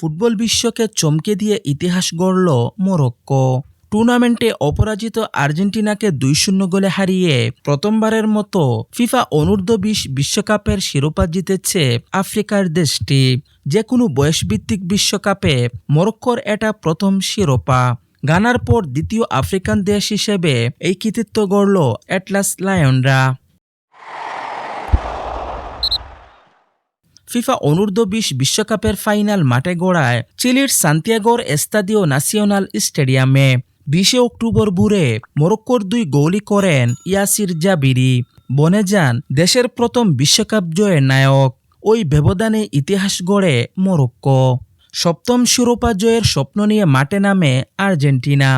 Football বিশ্বকে চমকে দিয়ে ইতিহাস গড়ল মোরক্কো। টুর্নামেন্টে অপরাজিত আর্জেন্টিনাকে দুই শূন্য গোলে হারিয়ে প্রথমবারের মতো ফিফা অনূর্ধ্ব বিশ বিশ্বকাপের শিরোপা জিতেছে আফ্রিকার দেশটি। যে কোনো বয়সভিত্তিক বিশ্বকাপে মরক্কোর এটা প্রথম শিরোপা। গানার পর দ্বিতীয় আফ্রিকান দেশ হিসেবে এই কৃতিত্ব গড়ল অ্যাটলাস লায়নরা। ফিফা অনূর্ধ্ব বিশ বিশ্বকাপের ফাইনাল মাঠে গড়ায় চিলির সান্তিয়াগোর এস্তাদিও ন্যাশনাল স্টেডিয়ামে। বিশে অক্টোবর বুড়ে মোরক্কোর দুই গোলই করেন ইয়াসির জাবিরি। বনে যান দেশের প্রথম বিশ্বকাপ জয়ের নায়ক। ওই ব্যবধানে ইতিহাস গড়ে মোরক্কো। সপ্তম শিরোপা জয়ের স্বপ্ন নিয়ে মাঠে নামে আর্জেন্টিনা।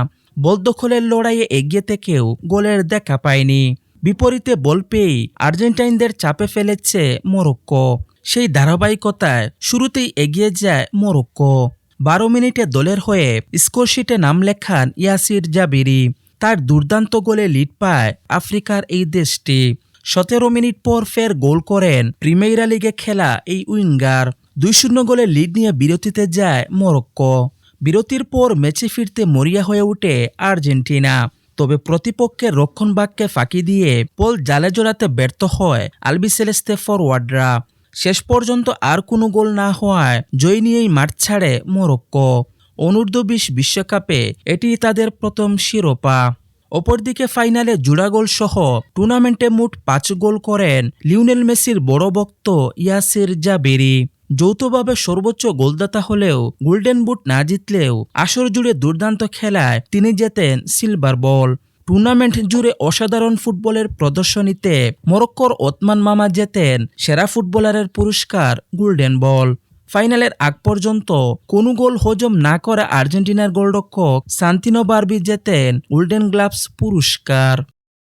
বল দখলের লড়াইয়ে এগিয়ে থেকেও গোলের দেখা পায়নি। বিপরীতে বল পেয়েই আর্জেন্টাইনদের চাপে ফেলেছে মোরক্কো। সেই ধারাবাহিকতায় শুরুতেই এগিয়ে যায় মোরক্কো। বারো মিনিটে দলের হয়ে স্কোরশিটে নাম লেখান ইয়াসির জাবিরি। তার দুর্দান্ত গোলে লিড পায় আফ্রিকার এই দেশটি। সতেরো মিনিট পর ফের গোল করেন প্রিমেইরা লিগে খেলা এই উইঙ্গার। দুই শূন্য গোলে লিড নিয়ে বিরতিতে যায় মোরক্কো। বিরতির পর ম্যাচে ফিরতে মরিয়া হয়ে ওঠে আর্জেন্টিনা। তবে প্রতিপক্ষের রক্ষণভাগকে ফাঁকি দিয়ে পোল জালে জোড়াতে ব্যর্থ হয় আলবিসেলেস্তে ফরওয়ার্ডরা শেষ পর্যন্ত আর কোনো গোল না হওয়ায় জয় নিয়েই মাঠ ছাড়ে মোরক্কো। অনূর্ধ্ব বিশ বিশ্বকাপে এটি তাদের প্রথম শিরোপা। অপরদিকে ফাইনালে জোড়া গোল সহ টুর্নামেন্টে মোট পাঁচ গোল করেন লিওনেল মেসির বড় ভক্ত ইয়াসির জাবেরি। যৌথভাবে সর্বোচ্চ গোলদাতা হলেও গোল্ডেন বুট না জিতলেও আসর জুড়ে দুর্দান্ত খেলায় তিনি জেতেন সিলভার বল। টুর্নামেন্ট জুড়ে অসাধারণ ফুটবলের প্রদর্শনীতে মরক্কোর ওতমান মামা জেতেন সেরা ফুটবলারের পুরস্কার গোল্ডেন বল। ফাইনালের আগ পর্যন্ত কোনো গোল হজম না করা আর্জেন্টিনার গোলরক্ষক সান্তিনো বার্বি জেতেন গোল্ডেন গ্লাভস পুরস্কার।